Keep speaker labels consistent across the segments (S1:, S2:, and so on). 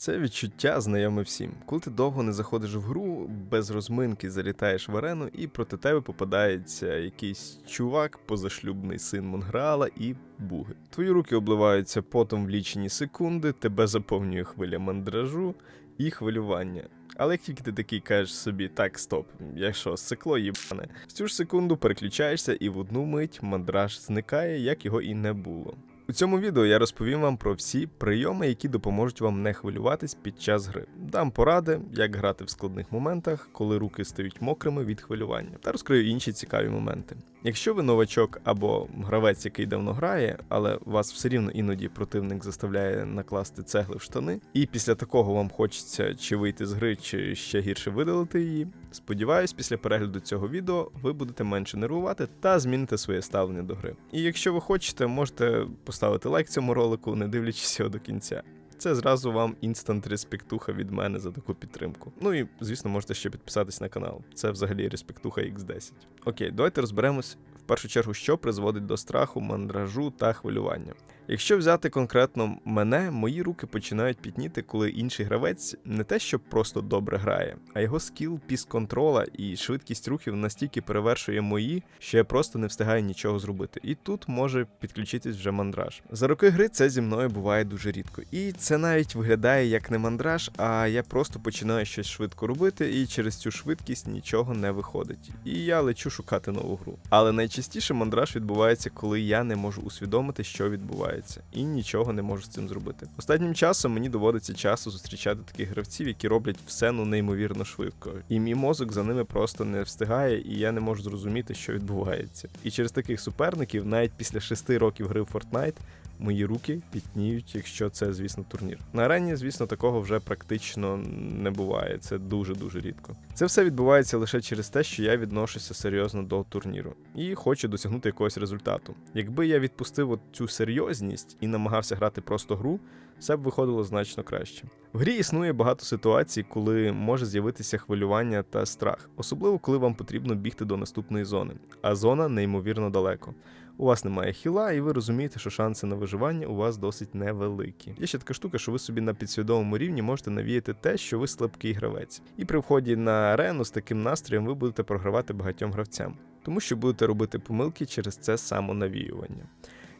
S1: Це відчуття знайоме всім. Коли ти довго не заходиш в гру, без розминки залітаєш в арену, і проти тебе попадається якийсь чувак, позашлюбний син Монграала і буги. Твої руки обливаються потом в лічені секунди, тебе заповнює хвиля мандражу і хвилювання. Але як тільки ти такий кажеш собі, так, стоп, я що, сикло їбане, в цю ж секунду переключаєшся і в одну мить мандраж зникає, як його і не було. У цьому відео я розповім вам про всі прийоми, які допоможуть вам не хвилюватись під час гри. Дам поради, як грати в складних моментах, коли руки стають мокрими від хвилювання, та розкрию інші цікаві моменти. Якщо ви новачок або гравець, який давно грає, але вас все рівно іноді противник заставляє накласти цегли в штани, і після такого вам хочеться чи вийти з гри, чи ще гірше видалити її. Сподіваюсь, після перегляду цього відео ви будете менше нервувати та зміните своє ставлення до гри. І якщо ви хочете, можете поставити лайк цьому ролику, не дивлячись його до кінця. Це зразу вам інстант респектуха від мене за таку підтримку. Ну і звісно, можете ще підписатись на канал. Це взагалі респектуха X10. Окей, давайте розберемось першу чергу, що призводить до страху, мандражу та хвилювання. Якщо взяти конкретно мене, мої руки починають пітніти, коли інший гравець не те, що просто добре грає, а його скіл піс контрола і швидкість рухів настільки перевершує мої, що я просто не встигаю нічого зробити. І тут може підключитись вже мандраж. За роки гри це зі мною буває дуже рідко. І це навіть виглядає як не мандраж, а я просто починаю щось швидко робити, і через цю швидкість нічого не виходить. І я лечу шукати нову гру. Але найчастіше мандраж відбувається, коли я не можу усвідомити, що відбувається, і нічого не можу з цим зробити. Останнім часом мені доводиться часто зустрічати таких гравців, які роблять все ну неймовірно швидко. І мій мозок за ними просто не встигає, і я не можу зрозуміти, що відбувається. І через таких суперників, навіть після шести років гри в Fortnite, мої руки пітніють, якщо це, звісно, турнір. На арені, звісно, такого вже практично не буває. Це дуже дуже рідко. Це все відбувається лише через те, що я відношуся серйозно до турніру і хочу досягнути якогось результату. Якби я відпустив цю серйозність і намагався грати просто гру, все б виходило значно краще. В грі існує багато ситуацій, коли може з'явитися хвилювання та страх, особливо коли вам потрібно бігти до наступної зони, а зона неймовірно далеко. У вас немає хіла, і ви розумієте, що шанси на виживання у вас досить невеликі. Є ще така штука, що ви собі на підсвідомому рівні можете навіяти те, що ви слабкий гравець. І при вході на арену з таким настроєм ви будете програвати багатьом гравцям, тому що будете робити помилки через це самонавіювання.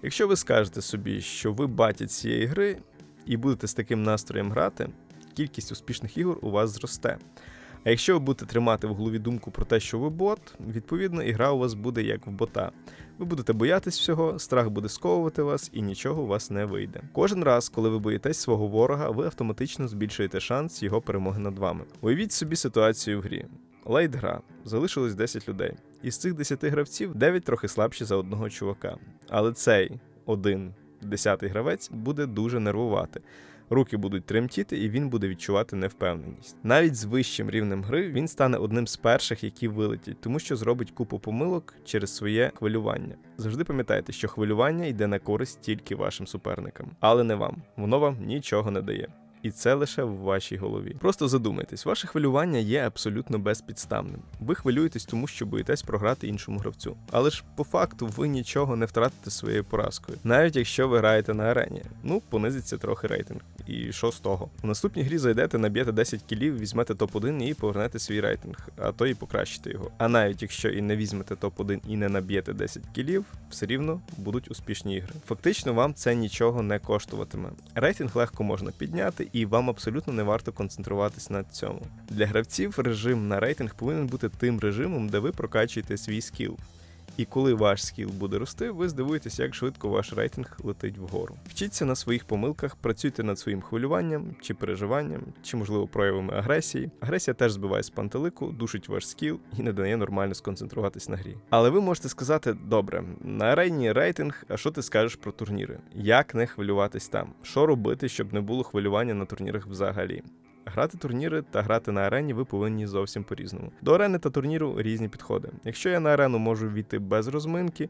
S1: Якщо ви скажете собі, що ви батять цієї гри і будете з таким настроєм грати, кількість успішних ігор у вас зросте. А якщо ви будете тримати в голові думку про те, що ви бот, відповідно, ігра у вас буде як в бота. Ви будете боятись всього, страх буде сковувати вас і нічого у вас не вийде. Кожен раз, коли ви боїтесь свого ворога, ви автоматично збільшуєте шанс його перемоги над вами. Уявіть собі ситуацію в грі. Лейт гра, залишилось 10 людей. Із цих 10 гравців 9 трохи слабші за одного чувака. Але цей один десятий гравець буде дуже нервувати. Руки будуть тремтіти, і він буде відчувати невпевненість. Навіть з вищим рівнем гри він стане одним з перших, які вилетять, тому що зробить купу помилок через своє хвилювання. Завжди пам'ятайте, що хвилювання йде на користь тільки вашим суперникам, але не вам. Воно вам нічого не дає. І це лише в вашій голові. Просто задумайтесь, ваше хвилювання є абсолютно безпідставним. Ви хвилюєтесь, тому що боїтесь програти іншому гравцю. Але ж по факту ви нічого не втратите своєю поразкою, навіть якщо ви граєте на арені. Ну, понизиться трохи рейтинг. І що з того? У наступній грі зайдете, наб'єте 10 кілів, візьмете топ-1 і повернете свій рейтинг, а то і покращите його. А навіть якщо і не візьмете топ-1 і не наб'єте 10 кілів, все рівно будуть успішні ігри. Фактично, вам це нічого не коштуватиме. Рейтинг легко можна підняти, і вам абсолютно не варто концентруватись на цьому. Для гравців режим на рейтинг повинен бути тим режимом, де ви прокачуєте свій скіл. І коли ваш скіл буде рости, ви здивуєтеся, як швидко ваш рейтинг летить вгору. Вчіться на своїх помилках, працюйте над своїм хвилюванням чи переживанням, чи, можливо, проявами агресії. Агресія теж збиває з пантелику, душить ваш скіл і не дає нормально сконцентруватись на грі. Але ви можете сказати: добре, на арені рейтинг, а що ти скажеш про турніри? Як не хвилюватись там? Що робити, щоб не було хвилювання на турнірах взагалі? Грати турніри та грати на арені ви повинні зовсім по-різному. До арени та турніру різні підходи. Якщо я на арену можу війти без розминки,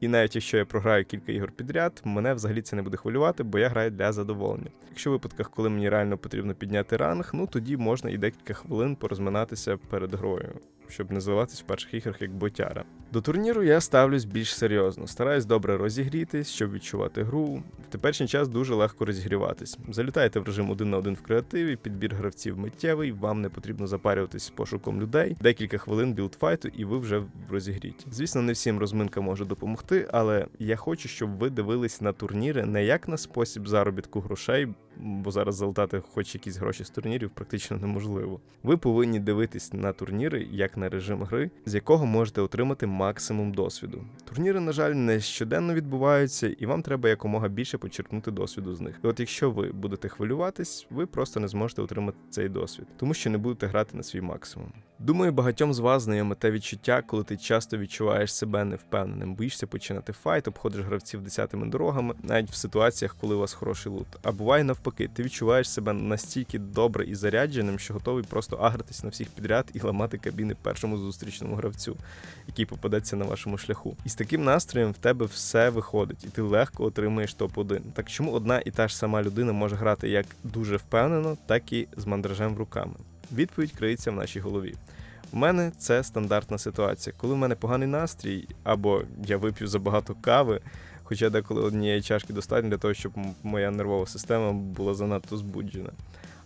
S1: і навіть якщо я програю кілька ігор підряд, мене взагалі це не буде хвилювати, бо я граю для задоволення. Якщо в випадках, коли мені реально потрібно підняти ранг, ну тоді можна і декілька хвилин порозминатися перед грою. Щоб не зливатись в перших іграх як ботяра. До турніру я ставлюсь більш серйозно, стараюсь добре розігрітись, щоб відчувати гру. В теперішній час дуже легко розігріватись. Залітаєте в режим один на один в креативі, підбір гравців миттєвий, вам не потрібно запарюватись з пошуком людей. Декілька хвилин білдфайту, і ви вже в розігріті. Звісно, не всім розминка може допомогти, але я хочу, щоб ви дивились на турніри не як на спосіб заробітку грошей, бо зараз залетати хоч якісь гроші з турнірів практично неможливо. Ви повинні дивитись на турніри як на режим гри, з якого можете отримати максимум досвіду. Турніри, на жаль, не щоденно відбуваються, і вам треба якомога більше почерпнути досвіду з них. І от якщо ви будете хвилюватись, ви просто не зможете отримати цей досвід, тому що не будете грати на свій максимум. Думаю, багатьом з вас знайоме те відчуття, коли ти часто відчуваєш себе невпевненим, боїшся починати файт, обходиш гравців десятими дорогами, навіть в ситуаціях, коли у вас хороший лут. А буває навпаки, ти відчуваєш себе настільки добре і зарядженим, що готовий просто агритись на всіх підряд і ламати кабіни першому зустрічному гравцю, який попадеться на вашому шляху. І з таким настроєм в тебе все виходить, і ти легко отримаєш топ-1. Так чому одна і та ж сама людина може грати як дуже впевнено, так і з мандражем в руками? Відповідь криється в нашій голові. У мене це стандартна ситуація. Коли в мене поганий настрій, або я вип'ю забагато кави, хоча деколи однієї чашки достатньо для того, щоб моя нервова система була занадто збуджена.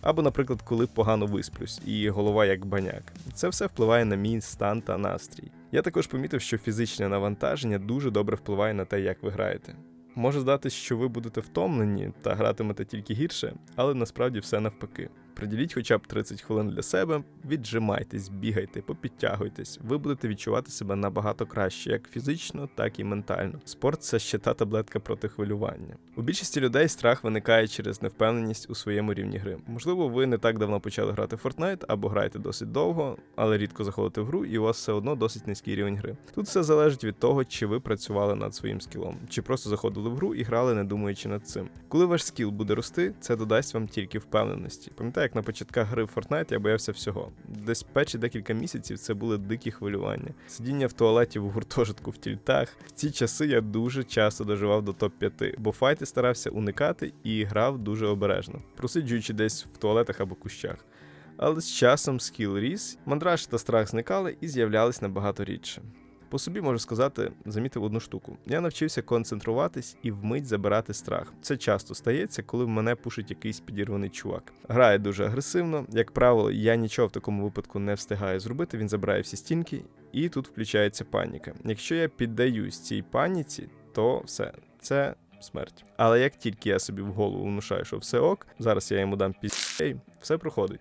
S1: Або, наприклад, коли погано висплюсь і голова як баняк. Це все впливає на мій стан та настрій. Я також помітив, що фізичне навантаження дуже добре впливає на те, як ви граєте. Може здатись, що ви будете втомлені та гратимете тільки гірше, але насправді все навпаки. Приділіть хоча б 30 хвилин для себе, віджимайтесь, бігайте, попідтягуйтесь. Ви будете відчувати себе набагато краще, як фізично, так і ментально. Спорт це ще та таблетка проти хвилювання. У більшості людей страх виникає через невпевненість у своєму рівні гри. Можливо, ви не так давно почали грати в Fortnite або граєте досить довго, але рідко заходите в гру, і у вас все одно досить низький рівень гри. Тут все залежить від того, чи ви працювали над своїм скілом, чи просто заходили в гру і грали, не думаючи над цим. Коли ваш скіл буде рости, це додасть вам тільки впевненості. Пам'ятаю, як на початках гри в Fortnite я боявся всього. Десь перші декілька місяців це були дикі хвилювання. Сидіння в туалеті в гуртожитку в тільтах. В ці часи я дуже часто доживав до топ-5, бо файти старався уникати і грав дуже обережно, просиджуючи десь в туалетах або кущах. Але з часом скіл ріс, мандраж та страх зникали і з'являлись набагато рідше. По собі можу сказати, замітив одну штуку. Я навчився концентруватись і вмить забирати страх. Це часто стається, коли в мене пушить якийсь підірваний чувак. Грає дуже агресивно. Як правило, я нічого в такому випадку не встигаю зробити. Він забирає всі стінки, і тут включається паніка. Якщо я піддаюсь цій паніці, то все це. Смерть. Але як тільки я собі в голову внушаю, що все ок, зараз я йому дам пісней, все проходить.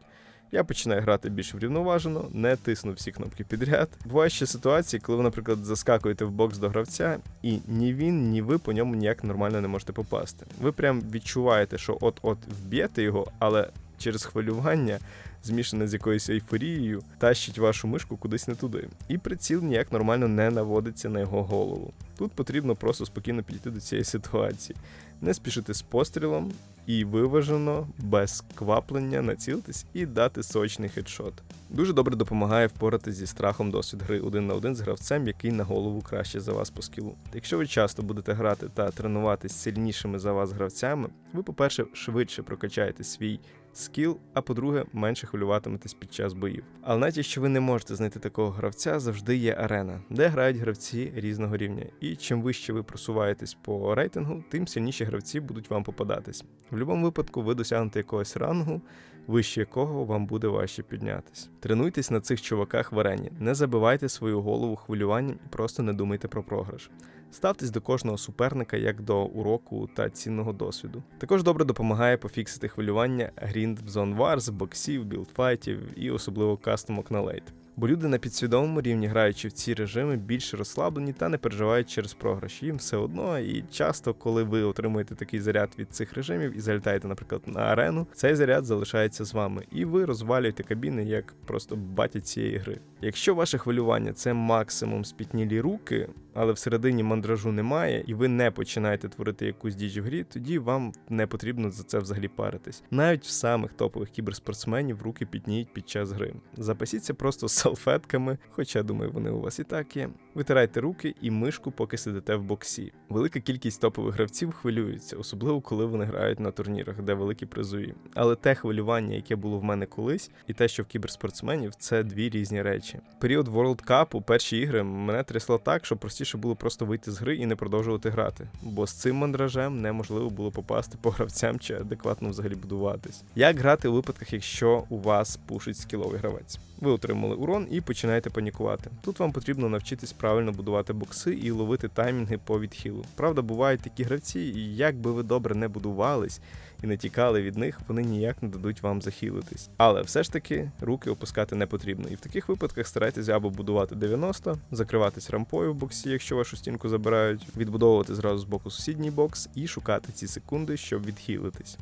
S1: Я починаю грати більш врівноважено, не тисну всі кнопки підряд. Бувають ще ситуації, коли ви, наприклад, заскакуєте в бокс до гравця, і ні він, ні ви по ньому ніяк нормально не можете попасти. Ви прям відчуваєте, що от-от вб'єте його, але через хвилювання, змішане з якоюсь ейфорією, тащить вашу мишку кудись не туди. І приціл ніяк нормально не наводиться на його голову. Тут потрібно просто спокійно підійти до цієї ситуації, не спішити з пострілом і виважено, без кваплення, націлитись і дати сочний хедшот. Дуже добре допомагає впоратись зі страхом досвід гри один на один з гравцем, який на голову краще за вас по скілу. Якщо ви часто будете грати та тренуватись сильнішими за вас гравцями, ви, по-перше, швидше прокачаєте свій скіл, а по-друге, менше хвилюватиметесь під час боїв. Але навіть якщо ви не можете знайти такого гравця, завжди є арена, де грають гравці різного рівня. І чим вище ви просуваєтесь по рейтингу, тим сильніші гравці будуть вам попадатись. В будь-якому випадку ви досягнете якогось рангу, вище якого вам буде важче піднятись. Тренуйтесь на цих чуваках в арені, не забивайте свою голову хвилюванням і просто не думайте про програш. Ставтесь до кожного суперника як до уроку та цінного досвіду. Також добре допомагає пофіксити хвилювання грінд в зон Wars, боксів, білдфайтів і особливо кастомок на лейт. Бо люди на підсвідомому рівні, граючи в ці режими, більш розслаблені та не переживають через програш. Їм все одно, і часто, коли ви отримуєте такий заряд від цих режимів і залітаєте, наприклад, на арену, цей заряд залишається з вами, і ви розвалюєте кабіни як просто батя цієї гри. Якщо ваше хвилювання це максимум спітнілі руки, але всередині мандражу немає, і ви не починаєте творити якусь діч в грі, тоді вам не потрібно за це взагалі паритись. Навіть в самих топових кіберспортсменів руки підніють під час гри. Запасіться просто салфетками, хоча думаю, вони у вас і так є. Витирайте руки і мишку, поки сидите в боксі. Велика кількість топових гравців хвилюються, особливо коли вони грають на турнірах, де великі призові. Але те хвилювання, яке було в мене колись, і те, що в кіберспортсменів, це дві різні речі. Період World Cup, перші ігри мене трясло так, що простіше було просто вийти з гри і не продовжувати грати, бо з цим мандражем неможливо було попасти по гравцям чи адекватно взагалі будуватись. Як грати у випадках, якщо у вас пушить скіловий гравець? Ви отримали урон і починаєте панікувати. Тут вам потрібно навчитись правильно будувати бокси і ловити таймінги по відхилу. Правда, бувають такі гравці, і як би ви добре не будувались і не тікали від них, вони ніяк не дадуть вам захилитись. Але все ж таки руки опускати не потрібно. І в таких випадках старайтесь або будувати 90, закриватись рампою в боксі, якщо вашу стінку забирають, відбудовувати зразу з боку сусідній бокс і шукати ці секунди, щоб відхилитись.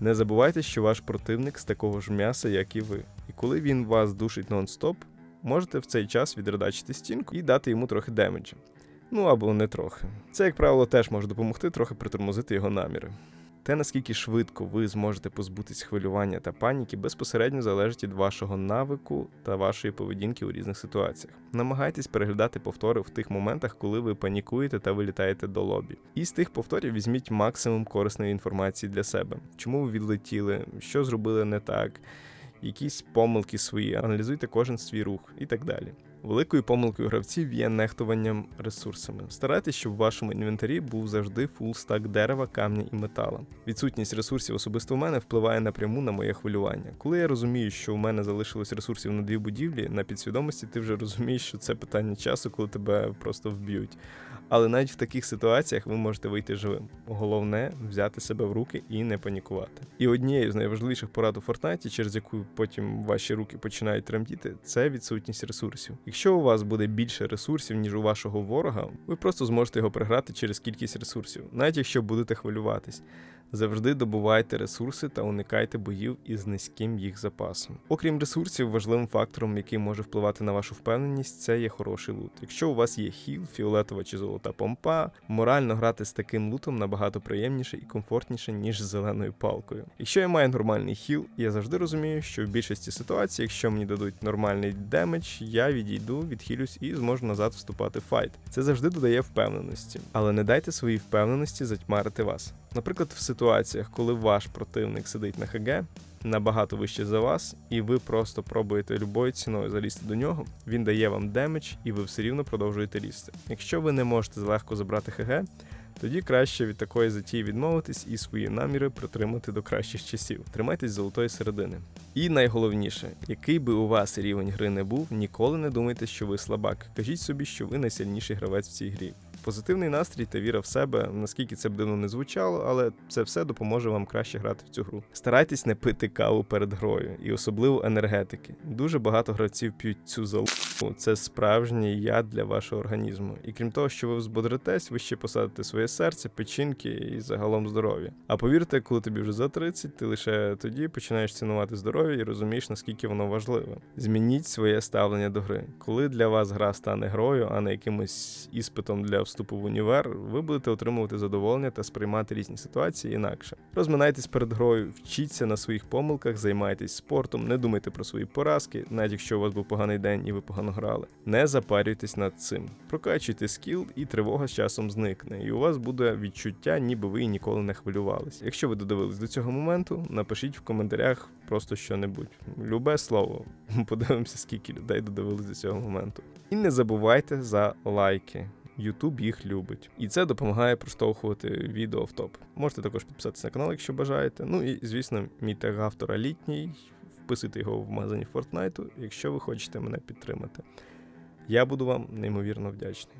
S1: Не забувайте, що ваш противник з такого ж м'яса, як і ви. І коли він вас душить нон-стоп, можете в цей час відредачити стінку і дати йому трохи демеджа. Ну або не трохи. Це, як правило, теж може допомогти трохи притормозити його наміри. Те, наскільки швидко ви зможете позбутись хвилювання та паніки, безпосередньо залежить від вашого навику та вашої поведінки у різних ситуаціях. Намагайтесь переглядати повтори в тих моментах, коли ви панікуєте та вилітаєте до лобі. І з тих повторів візьміть максимум корисної інформації для себе, чому ви відлетіли, що зробили не так, якісь помилки свої, аналізуйте кожен свій рух і так далі. Великою помилкою гравців є нехтуванням ресурсами. Старайтесь, щоб в вашому інвентарі був завжди фул стак дерева, камня і метала. Відсутність ресурсів особисто в мене впливає напряму на моє хвилювання. Коли я розумію, що у мене залишилось ресурсів на дві будівлі, на підсвідомості ти вже розумієш, що це питання часу, коли тебе просто вб'ють. Але навіть в таких ситуаціях ви можете вийти живим. Головне взяти себе в руки і не панікувати. І однією з найважливіших порад у Фортнайті, через яку потім ваші руки починають тремтіти, це відсутність ресурсів. Якщо у вас буде більше ресурсів, ніж у вашого ворога, ви просто зможете його приграти через кількість ресурсів, навіть якщо будете хвилюватись. Завжди добувайте ресурси та уникайте боїв із низьким їх запасом. Окрім ресурсів, важливим фактором, який може впливати на вашу впевненість, це є хороший лут. Якщо у вас є хіл, фіолетова чи золота помпа, морально грати з таким лутом набагато приємніше і комфортніше, ніж з зеленою палкою. Якщо я маю нормальний хіл, я завжди розумію, що в більшості ситуацій, якщо мені дадуть нормальний демедж, я відійду, відхилюсь і зможу назад вступати в файт. Це завжди додає впевненості, але не дайте своїй впевненості затьмарити вас. Наприклад, в ситуаціях, коли ваш противник сидить на ХГ набагато вище за вас, і ви просто пробуєте любою ціною залізти до нього, він дає вам демедж, і ви все рівно продовжуєте лізти. Якщо ви не можете легко забрати ХГ, тоді краще від такої затії відмовитись і свої наміри притримати до кращих часів. Тримайтесь золотої середини. І найголовніше, який би у вас рівень гри не був, ніколи не думайте, що ви слабак. Кажіть собі, що ви найсильніший гравець в цій грі. Позитивний настрій та віра в себе, наскільки це б дивно не звучало, але це все допоможе вам краще грати в цю гру. Старайтесь не пити каву перед грою, і особливо енергетики. Дуже багато гравців п'ють цю залу. Це справжній яд для вашого організму. І крім того, що ви взбодритесь, ви ще посадите своє серце, печінки і загалом здоров'я. А повірте, коли тобі вже за 30, ти лише тоді починаєш цінувати здоров'я і розумієш, наскільки воно важливе. Змініть своє ставлення до гри. Коли для вас гра стане грою, а не якимось іспитом для вступу в універ, ви будете отримувати задоволення та сприймати різні ситуації інакше. Розминайтесь перед грою, вчіться на своїх помилках, займайтесь спортом, не думайте про свої поразки, навіть якщо у вас був поганий день і ви погано грали. Не запарюйтесь над цим. Прокачуйте скіл, і тривога з часом зникне, і у вас буде відчуття, ніби ви ніколи не хвилювались. Якщо ви додивились до цього моменту, напишіть в коментарях просто що-небудь. Любе слово. Подивимося, скільки людей додивились до цього моменту. І не забувайте за лайки. Ютуб їх любить. І це допомагає проштовхувати відео в топ. Можете також підписатися на канал, якщо бажаєте. Ну і, звісно, мій тег автора літній. Вписуйте його в магазині Fortnite, якщо ви хочете мене підтримати. Я буду вам неймовірно вдячний.